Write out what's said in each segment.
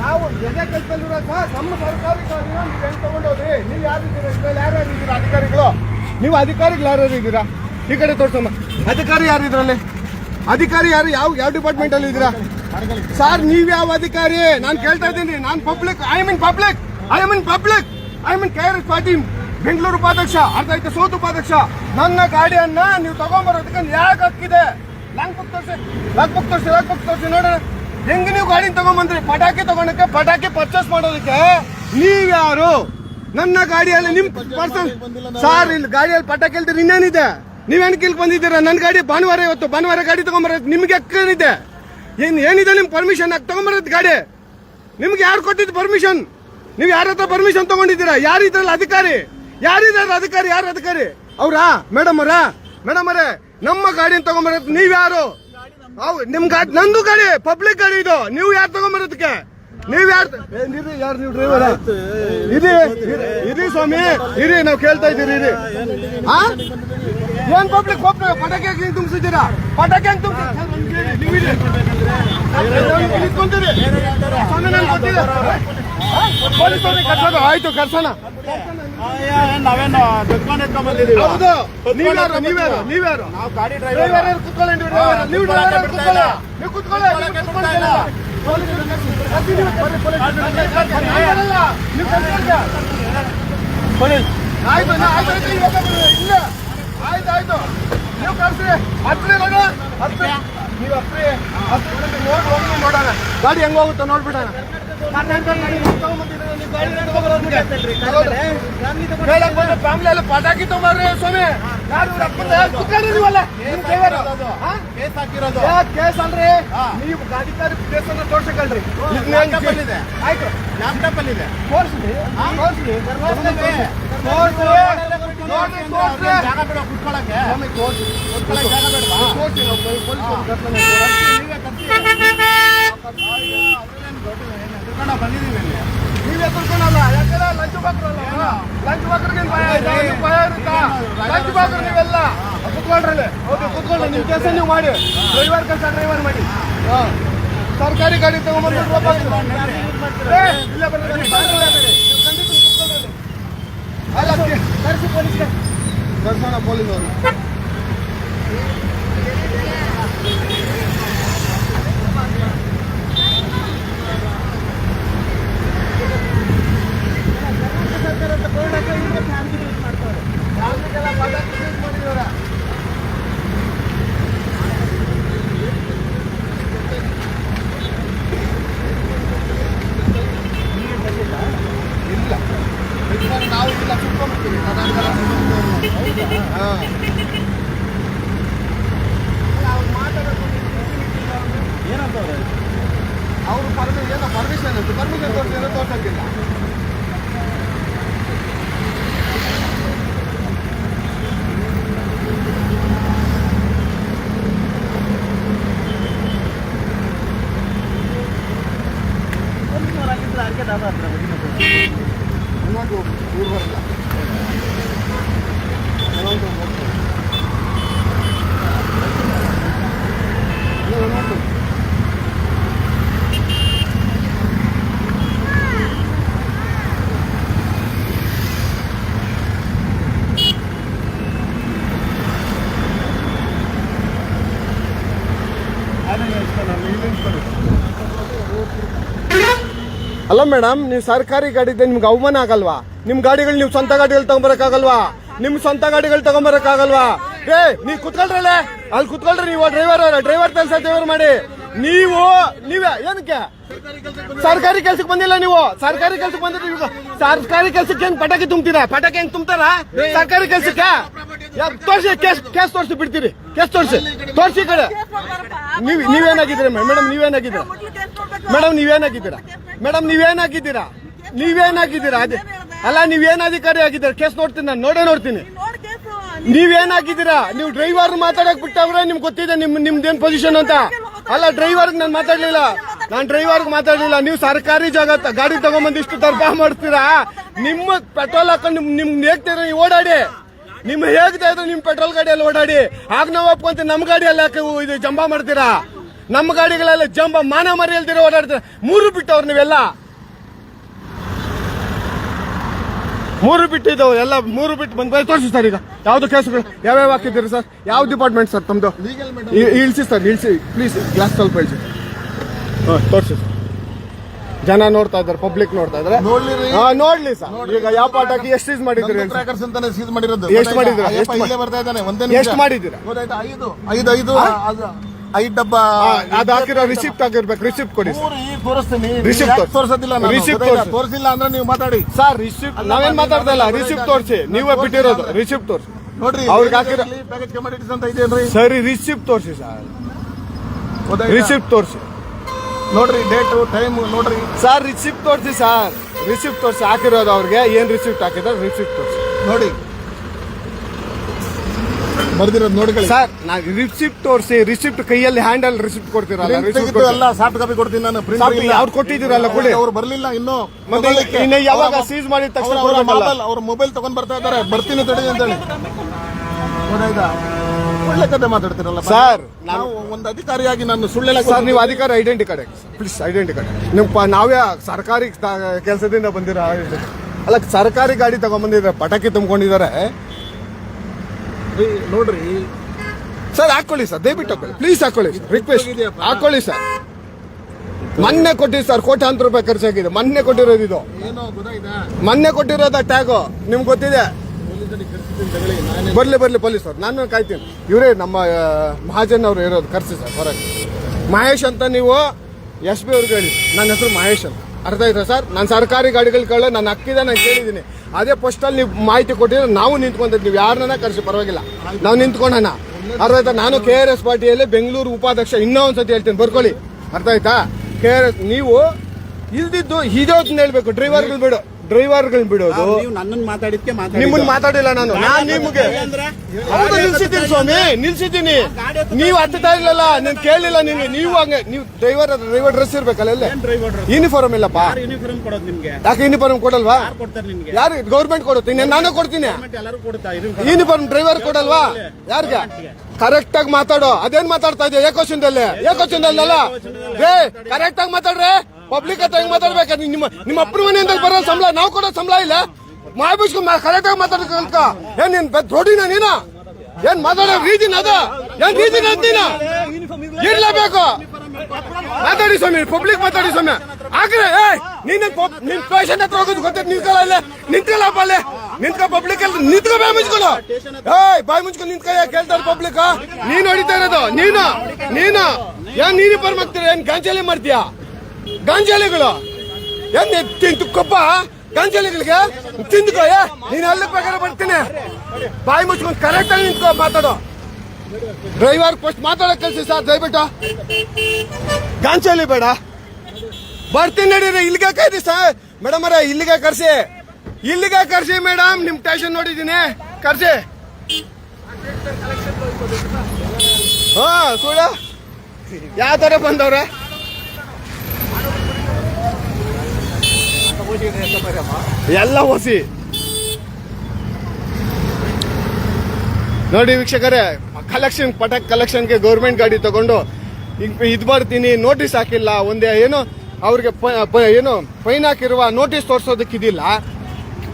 ನಾವು ಎದೆ ಕೆಲಸದಲ್ಲಿರೋ ನಮ್ಮ ಸರ್ಕಾರಿ ನೀವು ಹೆಂಗೆ ತಗೊಂಡೋದ್ರಿ? ನೀವು ಯಾರಿದ್ದೀರಾ ಇದ್ರಲ್ಲಿ ಯಾರ್ಯಾರಿದ್ದೀರಾ ಅಧಿಕಾರಿಗಳು? ನೀವು ಅಧಿಕಾರಿಗಳು ಯಾರ್ಯಾರು ಇದ್ದೀರಾ? ಈ ಕಡೆ ತೋರ್ಸಮ್ಮ. ಅಧಿಕಾರಿ ಯಾರು ಇದ್ರಲ್ಲಿ? ಅಧಿಕಾರಿ ಯಾರು? ಯಾವ ಯಾವ ಡಿಪಾರ್ಟ್ಮೆಂಟ್ ಅಲ್ಲಿ ಇದ್ದೀರಾ? ಸರ್ ನೀವ್ ಯಾವ ಅಧಿಕಾರಿ? ನಾನು ಕೇಳ್ತಾ ಇದ್ದೀನಿ. ನಾನು public I mean public I mean public I mean K R S Patil. Bengaluru ಉಪಾಧ್ಯಕ್ಷ. ಅರ್ಧ ಆಯ್ತು? ಸೋತು ಉಪಾಧ್ಯಕ್ಷ. ನನ್ನ ಗಾಡಿಯನ್ನ ನೀವು ತಗೊಂಡ್ಬರೋದಕ್ಕೆ ಯಾಕೆ ಹಕ್ಕಿದೆ. ಲಾಂಗ್ ಬುಕ್ ತೋರಿಸಿ. ಲಾಂಗ್ ಬುಕ್ ತೋರಿಸಿ ಲಾಂಗ್ ಬುಕ್ ತೋರಿಸಿ ನೋಡೋಣ. ಹೆಂಗ್ ನೀವು ಗಾಡಿ ತಗೊಂಬಂದ್ರಿ? ಪಟಾಕಿ ತಗೊಂಡಕ್ಕೆ ಪಟಾಕಿ ಪರ್ಚೇಸ್ ಮಾಡೋದಕ್ಕೆ? ನೀವ್ಯಾರು ನನ್ನ ಗಾಡಿಯಲ್ಲಿ ನಿಮ್ ಪರ್ಸನ್ ಸರ್ ಇಲ್ಲಿ ಗಾಡಿಯಲ್ಲಿ ಪಟಾಕಿ ಹೇಳ್ತೀರಿ ಇನ್ನೇನಿದೆ? ನೀವೇನ್ ಕಿಲ್ ಬಂದಿದ್ದೀರಾ? ನನ್ನ ಗಾಡಿ ಭಾನುವಾರ ಇವತ್ತು ಭಾನುವಾರ ಗಾಡಿ ತಗೊಂಬರೋದು ನಿಮ್ಗೆ ಏನಿದೆ? ಏನ್ ಏನಿದೆ ನಿಮ್ ಪರ್ಮಿಷನ್ ಆಗಿ ತಗೊಂಬರೋದು ಗಾಡಿ? ನಿಮ್ಗೆ ಯಾರು ಕೊಟ್ಟಿದ್ದು ಪರ್ಮಿಷನ್ ನೀವು ಯಾರ ಹತ್ರ ಪರ್ಮಿಷನ್ ತಗೊಂಡಿದ್ದೀರಾ? ಯಾರು ಇದ್ರಲ್ಲ ಅಧಿಕಾರಿ? ಯಾರಿದ್ದಾರೆ ಅಧಿಕಾರಿ? ಯಾರು ಅಧಿಕಾರಿ? ಅವ್ರಾ? ಮೇಡಮ್ ಅವರ? ಮೇಡಮ್ ಅವರೇ ನಮ್ಮ ಗಾಡಿನ ತಗೊಂಬರೋದು ನೀವ್ ಯಾರು? ಅವ್ ನಿಮ್ ಗಾಡಿ ನಂದು ಗಾಡಿ ಪಬ್ಲಿಕ್ ಗಾಡಿ ಇದು ನೀವು ಯಾರು ತಗೊಂಬರೋದಕ್ಕೆ ನೀವ್ ಯಾರು ಯಾರು ನೀವು ಡ್ರೈವರ್ ಇರಿ ಇರಿ- ಇರಿ ಸ್ವಾಮಿ ಇರಿ ನಾವು ಕೇಳ್ತಾ ಇದ್ದೀರಿ ಇರಿ ಆ ಏನ್ ಪಬ್ಲಿಕ್ ಹೋಗ್ತೇವೆ ಪಟಾಕಿ ಹೆಂಗ್ ತುಂಬಿಸಿದ್ದೀರಾ ಪಟಾಕಿ ಹೆಂಗ್ ತುಂಬಿಸಿ ನೀವು ಇರಿ. ನಿಂತ್ಕೊಂತೀರಿ. ಸ್ವಾಮಿ ಗೊತ್ತಿದೆ. ಪೊಲೀಸ್ ಅವ್ರಿಗೆ ಕರ್ಸೋದು ಆಯ್ತು ಕರ್ಸೋಣ ನಾವೇನು ದುಡ್ಕೊಂಡು ಎತ್ಕೊಂಡ್ ಬಂದಿದ್ದೀವಿ? ಹೌದು. ನೀವ್ಯಾರು ನೀವ್ಯಾರು ನೀವ್ಯಾರು? ನಾವು ಗಾಡಿ ಡ್ರೈವರ್ ಕೂತ್ಕೊಳ್ಳಿ ನೀವು ಡ್ರೈವರ್ ನೀವು ಆಯ್ತು. ಇಲ್ಲ. ಆಯ್ತು ಆಯ್ತು. ನೀವು ಕರ್ಸಿ ಹತ್ರಿ ನೋಡ ಹತ್ರಿ. ನೀವು ಹತ್ರಿ. ಹತ್ರಿ ನೋಡಿ ಹೋಗಿ ನೋಡೋಣ. ಗಾಡಿ ಹೆಂಗ್ ಹೋಗುತ್ತೋ ನೋಡ್ಬಿಡೋಣ. ಫ್ಯಾಮಿಲಿ ಎಲ್ಲ ಪಟಾಕಿ ತಗೊಂಡ್ರಿ ಸ್ವಾಮಿ ನೀವಲ್ಲ ನಿಮ್ ಡ್ರೈವರ್? ಕೇಸ್ ಹಾಕಿರೋದು ಕೇಸ್ ಅಲ್ರಿ. ನೀವು ಗಾಡಿಕಾರಿ ಕೇಸ್ ಅನ್ನ ತೋರ್ಸಕಲ್ರಿ. ಆಯ್ತು ಲ್ಯಾಪ್ಟಾಪ್ ಅಲ್ಲಿ ಇದೆ ಪೊಲೀಸ್ ಕರ್ಕೊಂಡು ಇಲ್ಲಿ. ನೀವ್ ಯಾಕಂದ್ರೆ ಲಂಚ್ ಬಾಕ್ರಲ್ಲ ಲಂಚ್ ಬಾಕ್ರಿಗೆ ಭಯ ಆಯ್ತಾ ನೀವು ಭಯ ಇರುತ್ತಾ? ಲಂಚ್ ಬಾಕ್ರು ನೀವೆಲ್ಲ ಕುತ್ಕೊಳ್ರಲ್ಲಿ ಹೌದು ಕುತ್ಕೊಳ್ಳಿ ನಿಮ್ ಕೆಲಸ ನೀವು ಮಾಡಿ. ಡ್ರೈವರ್ ಕೆಲಸ ಡ್ರೈವರ್ ಮಾಡಿ. ಹಾ. ಸರ್ಕಾರಿ ಗಾಡಿ ತಗೊಂಡ್ಬಂದು ಏ, ಇಲ್ಲ ಬರ್ರಿ. ಅಲ್ಲ ಕರೆಸಿ ಕರ್ಸೋಣ ಪೊಲೀಸ್ ಅವರು ಇಲ್ಲ ಬೇಕಾದ್ರೆ ನಾವು ಇಲ್ಲ ಕುತ್ಕೊಂಡ್ಬಿಡ್ತೀವಿ ಹಾ ಏನಂತವ್ರೆ ಅವರು ಪರ್ಮಿ ಏನೋ ಪರ್ಮಿಷನ್ ಅಂತ ಪರ್ಮಿಷನ್ ತೋರಿಸಿದ್ರೆ ತೋರ್ಸಕ್ಕಿಲ್ಲ ಅದಕ್ಕೆ ದಾದ ಹತ್ರ ಇನ್ನೊಂದು ಊರು ಬರಲ್ಲ ಅಲ್ಲ ಮೇಡಮ್ ನೀವು ಸರ್ಕಾರಿ ಗಾಡಿ ಇದೆ ನಿಮ್ಗೆ ಅವಮಾನ ಆಗಲ್ವಾ? ನಿಮ್ಮ ಗಾಡಿಗಳು ನೀವು ಸ್ವಂತ ಗಾಡಿಗಳು ತಗೊಂಬರಕ್ಕಾಗಲ್ವಾ ನಿಮ್ ಸ್ವಂತ ಗಾಡಿಗಳು ತಗೊಂಬರಕ್ಕಾಗಲ್ವಾ? ಏ ನೀವ್ ಕುತ್ಕೊಳ್ರಲ್ಲ ಅಲ್ಲಿ ಕುತ್ಕೊಳ್ರಿ ನೀವು ಡ್ರೈವರ್ ಡ್ರೈವರ್ ಕೆಲಸ ಡ್ರೈವರ್ ಮಾಡಿ. ನೀವು, ನೀವೇ, ಏನಕ್ಕೆ? ಸರ್ಕಾರಿ ಕೆಲ್ಸಕ್ಕೆ ಬಂದಿಲ್ಲ ನೀವು? ಸರ್ಕಾರಿ ಕೆಲ್ಸಕ್ಕೆ ಬಂದ್ರೆ ನೀವು ಸರ್ಕಾರಿ ಕೆಲ್ಸಕ್ಕೆ ಏನ್ ಪಟಾಕಿ ತುಂಬ್ತೀರಾ? ಪಟಾಕಿ ಹೆಂಗ್ ತುಂಬ್ತಾರ? ಸರ್ಕಾರಿ ಕೆಲ್ಸಕ್ಕೆ? ತೋರಿಸಿ, ಕೇಸ್ ಕೇಸ್ ತೋರಿಸಿ ಬಿಡ್ತೀರಿ. ಕೇಸ್ ತೋರಿಸಿ. ತೋರಿಸಿ ಕಡೆ. ನೀವ್ ನೀವೇನಾಗಿದ್ದೀರ ಮೇಡಮ್, ನೀವೇನಾಗಿದ್ದೀರಾ? ಮೇಡಮ್ ನೀವೇನಾಗಿದ್ದೀರಾ? ಮೇಡಮ್, ನೀವೇನಾಗಿದ್ದೀರಾ? ನೀವೇನಾಗಿದ್ದೀರಾ? ಅದೇ ಅಲ್ಲ ನೀವೇನ್ ಅಧಿಕಾರಿ ಆಗಿದ್ದೀರಾ? ಕೇಸ್ ನೋಡ್ತೀನಿ ನಾನು ನೋಡೇ ನೋಡ್ತೀನಿ. ನೀವೇನಾಗಿದ್ದೀರಾ ನೀವು ಡ್ರೈವರ್ ಮಾತಾಡಕ್ ಬಿಟ್ಟವ್ರೆ ನಿಮ್ಗೆ ಗೊತ್ತಿದೆ ನಿಮ್ ನಿಮ್ದೇನ್ ಪೊಸಿಷನ್ ಅಂತ. ಅಲ್ಲ ಡ್ರೈವರ್ಗೆ ನಾನು ಮಾತಾಡ್ಲಿಲ್ಲ. ನಾನು ಡ್ರೈವರ್ಗೆ ಮಾತಾಡ್ಲಿಲ್ಲ. ನೀವು ಸರ್ಕಾರಿ ಜಾಗ ಗಾಡಿ ತಗೊಂಬಂದು ಇಷ್ಟು ದರ್ಬ ಮಾಡ್ತೀರಾ? ನಿಮ್ಮ ಪೆಟ್ರೋಲ್ ಹಾಕೊಂಡು ನಿಮ್ ನಿಮ್ಗೆ ಹೇಗ್ತೀರ ನೀವು ಓಡಾಡಿ. ನಿಮ್ ಹೇಗ್ತಾ ಇದ್ರೆ ನಿಮ್ ಪೆಟ್ರೋಲ್ ಗಾಡಿಯಲ್ಲಿ ಓಡಾಡಿ. ಆಗ ನಾವು ಒಪ್ಕೊಂತ ನಮ್ ಗಾಡಿಯಲ್ಲಿ ಯಾಕೆ ಇದು ಜಂಬ ಮಾಡ್ತೀರಾ? ನಮ್ಮ ಗಾಡಿಗಳೆಲ್ಲ ಜಂಬ ಮಾನ ಮರಿ ಇಲ್ದಿರ ಓಡಾಡ್ತೀರಾ? ಮೂರು ಬಿಟ್ಟವ್ರು ನೀವೆಲ್ಲ. ಮೂರು ಬಿಟ್ಟಿದ್ದವು ಎಲ್ಲ ಮೂರು ಬಿಟ್ಟು ಬಂದ್ ತೋರಿಸಿ ಸರ್ ಈಗ. ಯಾವ್ದು ಕೇಸುಗಳು ಯಾವ್ಯಾವ ಹಾಕಿದ್ದೀರಿ ಸರ್? ಯಾವ ಡಿಪಾರ್ಟ್ಮೆಂಟ್ ಸರ್ ತಮ್ಮದು ಇಳಿಸಿ ಸರ್ ಇಳಿಸಿ. ಪ್ಲೀಸ್ ಗ್ಲಾಸ್ ಸ್ವಲ್ಪ ಇಳಿಸಿ. ಹಾಂ ತೋರಿಸಿ ಸರ್. ಜನ ನೋಡ್ತಾ ಇದ್ದಾರೆ ಪಬ್ಲಿಕ್ ನೋಡ್ತಾ ಇದ್ದಾರೆ. ನೋಡ್ಲಿ ಸರ್. ಈಗ ಯಾವ ಪಾಠಕ್ಕೆ ಎಷ್ಟು ಸೀಸ್ ಮಾಡಿದ್ರಿ ಎಷ್ಟು ಸರ್? ಎಷ್ಟು ಮಾಡಿದ್ದೀರಾ? ಐದು ಐದು ಐದು ಡಬ್ಬ ಅದು ಹಾಕಿರೋ ರಿಸಿಪ್ಟ್ ಆಗಿರ್ಬೇಕು ರಿಸಿಪ್ಟ್ ಕೊಡಿ ಮೂರು ಈಗ ತೋರಿಸ್ತೀನಿ. ರಿಸಿಪ್ಟ್ ಯಾಕ್ ತೋರ್ಸಿ. ತೋರ್ಸೋದಿಲ್ಲ ನಾನು? ರಿಸಿಪ್ಟ್ ಗೊತ್ತಾಯ್ತಾ? ತೋರ್ಸಿ. ತೋರ್ಸಿಲ್ಲ ಅಂದ್ರೆ ನೀವು ಮಾತಾಡಿ. ಸರ್ ರಿಸಿಪ್ಟ್ ನಾವೇನ್ ಮಾತಾಡ್ತಾ ಇಲ್ಲ. ರಿಸಿಪ್ಟ್ ತೋರಿಸಿ. ನೀವೇ ಬಿಟ್ಟಿರೋದು. ರಿಸಿಪ್ಟ್ ತೋರಿಸಿ. ನೋಡ್ರಿ ಅವ್ರಿಗೆ ಹಾಕಿರೋ- ಪ್ಯಾಕೇಜ್ ಕಮಾಡಿಟೀಸ್ ಅಂತ ಇದೆಯೇನ್ರಿ ಸರಿ ರಿಸಿಪ್ಟ್ ತೋರಿಸಿ ಸರ್. ಗೊತ್ತಾಯ್ತಾ? ರಿಸಿಪ್ಟ್ ತೋರಿಸಿ. ನೋಡ್ರಿ ಡೇಟು ಟೈಮ್ ನೋಡ್ರಿ. ಸರ್ ರಿಸಿಪ್ಟ್ ತೋರಿಸಿ ಸರ್. ರಿಸಿಪ್ಟ್ ತೋರಿಸಿ. ಹಾಕಿರೋದು ಅವ್ರಿಗೆ. ಏನ್ ರಿಸಿಪ್ಟ್ ಹಾಕಿದ್ರೆ ರಿಸಿಪ್ಟ್ ತೋರಿಸಿ. ನೋಡಿ ಬರ್ದಿರೋದು ನೋಡ್ಕೊಳ್ಳಿ. ಸರ್ ನಾ ರಿಸಿಪ್ಟ್ ತೋರಿಸಿ ರಿಸಿಪ್ಟ್ ಕೈಯಲ್ಲಿ ಹ್ಯಾಂಡಲ್ ರಿಸಿಪ್ಟ್ ಕೊಡ್ತೀರಲ್ಲ Print ರಿಸಿಪ್ಟ್ ತೆಗೆದು ಎಲ್ಲ ಸಾಫ್ಟ್ ಕಾಪಿ ಕೊಡ್ತೀನಿ ನಾನು ಪ್ರಿಂಟ್ ಅವ್ರು ಕೊಟ್ಟಿದ್ದೀರಲ್ಲ ಕೊಡಿ. ಅವ್ರು ಬರಲಿಲ್ಲ ಇನ್ನು ಮತ್ತೆ. ಇನ್ನು ಯಾವಾಗ ಸೀಸ್ ಮಾಡಿದ ತಕ್ಷಣ ಅವ್ರ ಕೊಡ್ಬೇಕಲ್ಲ? ಮೊಬೈಲ್ ಅವ್ರ ಮೊಬೈಲ್ ತಗೊಂಡ್ ಬರ್ತಾ ಇದಾರೆ ಬರ್ತೀನಿ ತಡಿ ಅಂತ ಹೇಳಿ ಗೊತ್ತಾಯ್ತಾ? ಒಳ್ಳೆ ಕತೆ ಮಾತಾಡ್ತಿರಲ್ಲ ಸರ್, ನಾವು ಒಂದು ಅಧಿಕಾರಿಯಾಗಿ ನಾನು ಸುಳ್ಳೆಲ್ಲ ಸರ್ ನೀವು ಅಧಿಕಾರಿ identity card please identity card ನೀವು ಪ- ನಾವೇ ಸರ್ಕಾರಿ ಕೆಲಸದಿಂದ ಬಂದಿರೋ ಅಲ್ಲ ಸರ್ಕಾರಿ ಗಾಡಿ ತಗೊಂಡ್ಬಂದಿದ್ರೆ ಪಟಾಕಿ ತುಂಬಿಕೊಂಡಿದ್ದಾರೆ. ನೋಡ್ರಿ. ಸರ್ ಹಾಕೊಳ್ಳಿ ಸರ್ ದಯವಿಟ್ಟು ಹಾಕೊಳ್ಳಿ ಪ್ಲೀಸ್ ಹಾಕೊಳ್ಳಿ ರಿಕ್ವೆಸ್ಟ್ ಹಾಕೊಳ್ಳಿ ಸರ್. ಮೊನ್ನೆ ಕೊಟ್ಟಿದ್ದು ಸರ್ ಕೋಟ್ಯಾಂತರ ರೂಪಾಯಿ ಖರ್ಚಾಗಿದೆ. ಮೊನ್ನೆ ಕೊಟ್ಟಿರೋದು ಇದು. ಮೊನ್ನೆ ಕೊಟ್ಟಿರೋದ ಟ್ಯಾಗು ನಿಮ್ಗೆ ಗೊತ್ತಿದೆ? ಬರ್ಲಿ ಬರ್ಲಿ ಪೊಲೀಸ್ ಸರ್ ನಾನು ಕಾಯ್ತೀನಿ. ಇವರೇ ನಮ್ಮ ಮಹಾಜನ್ ಅವರು ಇರೋದು ಖರ್ಚು ಸರ್ ಹೊರಗೆ. ಮಹೇಶ್ ಅಂತ ನೀವು ಎಸ್ ಬಿ ಅವ್ರಿಗೆ ಹೇಳಿ. ನನ್ನ ಹೆಸರು ಮಹೇಶ್ ಅಂತ. ಅರ್ಥ ಆಯ್ತಾ ಸರ್? ನಾನು ಸರ್ಕಾರಿ ಗಾಡಿಗಳು ಕೇಳೋ ನನ್ನ ಹಕ್ಕಿದೆ ನಾನು ಕೇಳಿದ್ದೀನಿ. ಅದೇ ಪೋಸ್ಟಲ್ಲಿ ನೀವು ಮಾಹಿತಿ ಕೊಟ್ಟಿದ್ರೆ ನಾವು ನಿಂತ್ಕೊಂಡಿದ್ದೀವಿ ನೀವು ಯಾರನ್ನ ಕರೆಸಿ, ಪರವಾಗಿಲ್ಲ. ನಾವು ನಿಂತ್ಕೊಂಡಣ. ಅರ್ಥ ಆಯ್ತಾ? ನಾನು ಕೆ ಆರ್ ಎಸ್ ಪಾರ್ಟಿಯಲ್ಲಿ ಬೆಂಗಳೂರು ಉಪಾಧ್ಯಕ್ಷ, ಇನ್ನೂ ಒಂದ್ಸತಿ ಹೇಳ್ತೀನಿ, ಬರ್ಕೊಳ್ಳಿ. ಅರ್ಥ ಆಯ್ತಾ? ಕೆ ಆರ್ ಎಸ್ ನೀವು ಇಲ್ದಿದ್ದು ಇದೇ ಹೇಳ್ಬೇಕು ಡ್ರೈವರ್ಗಳು ಬಿಡು. ಡ್ರೈವರ್ಗಳು ಬಿಡೋದು ನೀವು ನನ್ನನ್ನು ಮಾತಾಡಿದ್ಕೆ ನಿಮ್ಮನ್ನ ಮಾತಾಡಿಲ್ಲ ನಾನು ನಾನ್ ನಿಮ್ಗೆ ಹೌದು ನಿಲ್ಸಿದ್ದೀನಿ ಸ್ವಾಮಿ ನಿಲ್ಸಿದ್ದೀನಿ ನೀವು ಹತ್ತುತ್ತಾ ಇಲ್ಲಲ್ಲ ನೀನ್ ಕೇಳಿಲ್ಲ ನಿಮ್ಗೆ ನೀವು ಹಂಗೆ ನೀವು ಡ್ರೈವರ್ ಡ್ರೈವರ್ ಡ್ರೆಸ್ ಇರ್ಬೇಕಲ್ಲ ಡ್ರೈವರ್ ಯೂನಿಫಾರ್ಮ್ ಇಲ್ಲಪ್ಪ ಯೂನಿಫಾರ್ಮ್ ಕೊಡೋದು ನಿಮ್ಗೆ ಯಾಕೆ ಯೂನಿಫಾರ್ಮ್ ಕೊಡಲ್ವಾ ಕೊಡ್ತಾರೆ ನಿಮ್ಗೆ ಯಾರು ಗೌರ್ಮೆಂಟ್ ಕೊಡುತ್ತೆ ನಾನು ಕೊಡ್ತೀನಿ ಎಲ್ಲರೂ ಕೊಡ್ತಾ ಯೂನಿಫಾರ್ಮ್ ಡ್ರೈವರ್ ಕೊಡಲ್ವಾ ಯಾರಿಗೆ ಕರೆಕ್ಟ್ ಆಗಿ ಮಾತಾಡೋ ಅದೇನ್ ಮಾತಾಡ್ತಾ ಇದೆಯಾ ಏಕೋಚನದಲ್ಲಿ ಏಕೋಚನದಲ್ಲ ರೇ ಕರೆಕ್ಟ್ ಆಗಿ ಮಾತಾಡ್ರೆ ಪಬ್ಲಿಕ್ ಹತ್ರ ಹೆಂಗ್ ಮಾತಾಡ್ಬೇಕು? ನಿಮ್ಮ ನಿಮ್ಮ ಅಪ್ಪನ ಮನೆಯಿಂದ ಬರೋ ಸಂಬಳ, ನಾವು ಕೊಡೋ ಸಂಬಳ ಇಲ್ಲ. ಮಾಬಿಸ್ಕೊಂಡು ಕರೆಕ್ಟ್ ಆಗಿ ಮಾತಾಡ್ಕೊಂತ ಏನ್ ನೀನ್ ದೊಡ್ಡಿನ ನೀನ? ಏನ್ ಮಾತಾಡೋ ರೀತಿನ ಅದ? ಏನ್ ರೀತಿನ ಅಂತೀನ ಇರ್ಲೇಬೇಕು ಮಾತಾಡಿ ಸ್ವಾಮಿ ಪಬ್ಲಿಕ್ ಮಾತಾಡಿ ಸ್ವಾಮಿ. ಆಗ್ರೆ ಏ ನೀನ್ ನಿನ್ ಪೇಷಂಟ್ ಹತ್ರ ಹೋಗೋದು ಗೊತ್ತೈತೆ ನಿಂತ್ಕೊಳ್ಳ ಅಲ್ಲೇ. ನಿಂತ್ಕೊಳ್ಳಪ್ಪ ಅಲ್ಲೇ. ನಿಂತ್ಕೊ ಪಬ್ಲಿಕ್ ಅಲ್ಲಿ, ನಿಂತ್ಕೊ ಬಾಯ್ ಮುಚ್ಕೊಳ್ಳು ಏಯ್, ಬಾಯ್ ಮುಚ್ಕೊಂಡು ನಿಂತ್ಕೊ ಕೇಳ್ತಾರೆ ಪಬ್ಲಿಕ್ ನೀನು ಹೊಡಿತಾ ಇರೋದು. ನೀನು ನೀನು. ಏನ್ ನೀನು ಬರ್ಮಾಗ್ತೀರ ಏನ್ ಗಾಂಜಾಲಿ ಮಾಡ್ತೀಯಾ? ಗಾಂಜಾಲಿಗಳು. ಏನ್ ತಿಂತು ಕೊಪ್ಪ? ಗಾಂಜಾಲಿಗಳಿಗೆ? ತಿಂದುಕೋ, ಏ, ನೀನ್ ಅಲ್ಲಿ ಪ್ರಕಾರ ಬರ್ತೀನಿ ಬಾಯಿ ಮುಚ್ಕೊಂಡು ಕರೆಕ್ಟ್ ಆಗಿ ನಿಂತ್ಕೋ, ಮಾತಾಡೋ. ಡ್ರೈವರ್ ಫಸ್ಟ್ ಮಾತಾಡೋ ಕಳ್ಸಿ ಸರ್ ದಯವಿಟ್ಟು. ಗಾಂಜಾಲಿ ಬೇಡ. ಬರ್ತೀನಿ ನಡೀರಿ ಇಲ್ಲಿಗೆ ಕೈದಿ ಸರ್ ಮೇಡಮ್ ಅರ ಇಲ್ಲಿಗೆ ಕರ್ಸಿ. ಇಲ್ಲಿಗೆ ಕರ್ಸಿ, ಮೇಡಮ್. ನಿಮ್ ಟೇಷನ್ ನೋಡಿದ್ದೀನಿ. ಕರ್ಸಿ. ಹಾ ಸುಳ್ಳ ಯಾವ ತರ ಬಂದವ್ರೆ? ಎಲ್ಲ ಹೊಸಿ. ನೋಡಿ ವೀಕ್ಷಕರೇ ಕಲೆಕ್ಷನ್ ಪಟಾಕ್ ಕಲೆಕ್ಷನ್ಗೆ ಗೌರ್ಮೆಂಟ್ ಗಾಡಿ ತಗೊಂಡು ಇದು ಬರ್ತೀನಿ ನೋಟಿಸ್ ಹಾಕಿಲ್ಲ, ಒಂದೇ ಏನು, ಅವ್ರಿಗೆ ಏನು ಫೈನ್ ಹಾಕಿರುವ ನೋಟಿಸ್ ತೋರ್ಸೋದಕ್ಕೆ ಇದಿಲ್ಲ.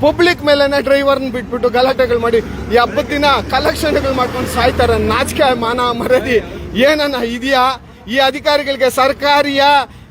ಪಬ್ಲಿಕ್ ಮೇಲೆನೆ ಡ್ರೈವರ್ನ ಬಿಟ್ಬಿಟ್ಟು ಗಲಾಟೆಗಳು ಮಾಡಿ, ಈ ಹಬ್ಬದ ದಿನ ಕಲೆಕ್ಷನ್ಗಳು ಮಾಡ್ಕೊಂಡು ಸಾಯ್ತಾರ, ನಾಚಿಕೆ, ಮಾನ ಮರದಿ ಏನನ್ನ ಇದೆಯಾ? ಈ ಅಧಿಕಾರಿಗಳಿಗೆ ಸರ್ಕಾರಿಯ?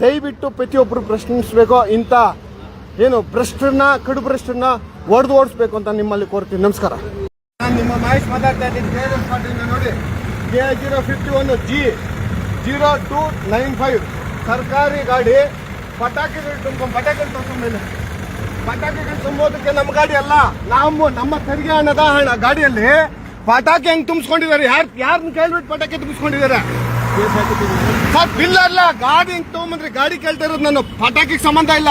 ದಯವಿಟ್ಟು ಪ್ರತಿಯೊಬ್ಬರು ಪ್ರಶ್ನಿಸಬೇಕು. ಇಂಥ ಏನು ಭ್ರಷ್ಟರನ್ನ ಕಡು ಭ್ರಷ್ಟರನ್ನ ಹೊಡೆದು ಓಡಿಸ್ಬೇಕು ಅಂತ ನಿಮ್ಮಲ್ಲಿ ಕೋರ್ತೀನಿ. ನಮಸ್ಕಾರ. ನಾನು ನಿಮ್ಮ ಮಹೇಶ್ ಮಾತಾಡ್ತಾ ಇದ್ದೀನಿ. ನೋಡಿ. ಕೆ ಜೀರೋ ಫಿಫ್ಟಿ ಒಂದು G zero two nine five ಸರ್ಕಾರಿ ಗಾಡಿ ಪಟಾಕಿಗಳು ತುಂಬ ಪಟಾಕಿಗಳು ತಗೊಂಡ್ಮೇಲೆ ಪಟಾಕಿಗಳು ತುಂಬೋದಕ್ಕೆ ನಮ್ಮ ಗಾಡಿ ಅಲ್ಲ. ನಾವು ನಮ್ಮ ತೆರಿಗೆ ಹಣದ ಹಣ ಗಾಡಿಯಲ್ಲಿ ಪಟಾಕಿ ಹೆಂಗೆ ತುಂಬಿಸ್ಕೊಂಡಿದ್ದಾರೆ? ಯಾರು ಯಾರನ್ನ ಕೇಳ್ಬಿಟ್ಟು ಪಟಾಕಿ ತುಂಬಿಸ್ಕೊಂಡಿದ್ದಾರೆ? ಸರ್ ಬಿಲ್ ಅಲ್ಲ ಗಾಡಿ ಹಿಂಗ್ ತಗೊಂಬಂದ್ರೆ ಗಾಡಿ ಕೇಳ್ತಾ ಇರೋದು ನಾನು ಪಟಾಕಿಗೆ ಸಂಬಂಧ ಇಲ್ಲ.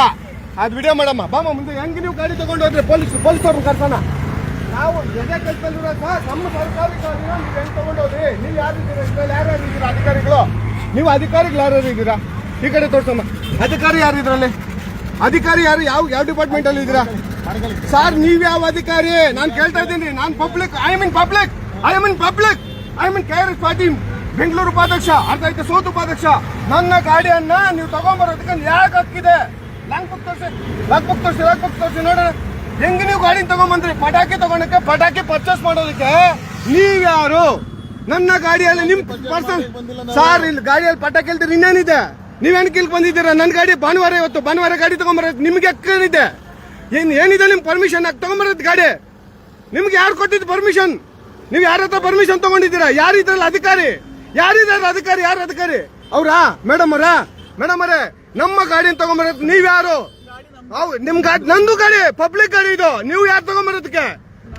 ಅದ್ ವಿಡಿಯೋ ಮಾಡಮ್ಮ. ಬಾಮ ಮುಂದೆ ಹೆಂಗ್ ನೀವು ಗಾಡಿ ತಗೊಂಡು ಹೋದ್ರೆ ಪೊಲೀಸ್ ಪೊಲೀಸ್ ಅವ್ರನ್ನ ಕರ್ಸೋಣ? ನಾವು ಎದೆ ಕಲ್ತಲ್ಲಿರೋ ಸರ್, ನಮ್ಮ ಸರ್ಕಾರಿ ಗಾಡಿನ ನೀವು ಹೆಂಗ್ ತಗೊಂಡೋದ್ರಿ ನೀವು ಯಾರಿದ್ದೀರಾ? ಇದ್ರಲ್ಲಿ ಯಾರ್ಯಾರು ಇದ್ದೀರಾ? ಅಧಿಕಾರಿಗಳು? ನೀವು ಅಧಿಕಾರಿಗಳು ಯಾರ್ಯಾರು ಇದ್ದೀರಾ? ಈ ಕಡೆ ತೋರ್ಸಮ್ಮ. ಅಧಿಕಾರಿ ಯಾರು ಇದ್ರಲ್ಲಿ? ಅಧಿಕಾರಿ ಯಾರು? ಯಾವ ಯಾವ ಡಿಪಾರ್ಟ್ಮೆಂಟ್ ಅಲ್ಲಿ ಇದ್ದೀರಾ? ಸರ್, ನೀವ್ ಯಾವ ಅಧಿಕಾರಿ? ನಾನು ಕೇಳ್ತಾ ಇದ್ದೀನಿ. ನಾನು public I mean public I mean public I mean K R S Patil Bengaluru ಉಪಾಧ್ಯಕ್ಷ ಅರ್ಧ ಐತೆ ಸೋತು ಉಪಾಧ್ಯಕ್ಷ ನನ್ನ ಗಾಡಿಯನ್ನ ನೀವು ತಗೊಂಬರೋದಕ್ಕೆ ಯಾಕೆ ಹಕ್ಕಿದೆ. ಲಾಂಗ್ ಬುಕ್ ತೋರಿಸಿ ಲಾಂಗ್ ಬುಕ್ ತೋರಿಸಿ ಲಾಂಗ್ ಬುಕ್ ತೋರಿಸಿ ನೋಡೋಣ. ಹೆಂಗ್ ನೀವು ಗಾಡಿ ತಗೊಂಬಂದ್ರಿ? ಪಟಾಕಿ ತಗೊಂಡಕ್ಕೆ ಪಟಾಕಿ ಪರ್ಚೇಸ್ ಮಾಡೋದಕ್ಕೆ? ನೀವ್ಯಾರು ನನ್ನ ಗಾಡಿಯಲ್ಲಿ ನಿಮ್ ಪರ್ಸನ್ ಸರ್ ಇಲ್ಲಿ ಗಾಡಿಯಲ್ಲಿ ಪಟಾಕಿ ಹೇಳ್ತೀರಿ ಇನ್ನೇನಿದೆ? ನೀವೇನಕ್ಕೆ ಇಲ್ಲಿ ಬಂದಿದ್ದೀರಾ? ನನ್ನ ಗಾಡಿ ಭಾನುವಾರ ಇವತ್ತು ಭಾನುವಾರ ಗಾಡಿ ತಗೊಂಬರೋದು ನಿಮ್ಗೆ ಏನಿದೆ ಏನ್ ಏನಿದೆ ನಿಮ್ ಪರ್ಮಿಷನ್ ಹಾಕಿ ತಗೊಂಬರೋದು ಗಾಡಿ? ನಿಮ್ಗೆ ಯಾರು ಕೊಟ್ಟಿದ್ದು ಪರ್ಮಿಷನ್ ನೀವು ಯಾರ ಹತ್ರ ಪರ್ಮಿಷನ್ ತಗೊಂಡಿದ್ದೀರಾ? ಯಾರು ಇದ್ರಲ್ಲ ಅಧಿಕಾರಿ? ಯಾರಿದ್ದಾರೆ ಅಧಿಕಾರಿ? ಯಾರು ಅಧಿಕಾರಿ? ಅವ್ರಾ? ಮೇಡಮ್ ಅವರ? ಮೇಡಮ್ ಅವರೇ, ನಮ್ಮ ಗಾಡಿನ ತಗೊಂಬರೋದು ನೀವ್ಯಾರು? ನಿಮ್ ಗಾಡಿ ನಂದು ಗಾಡಿ ಪಬ್ಲಿಕ್ ಗಾಡಿ ಇದು. ನೀವು ಯಾರು ತಗೊಂಬರೋದಕ್ಕೆ?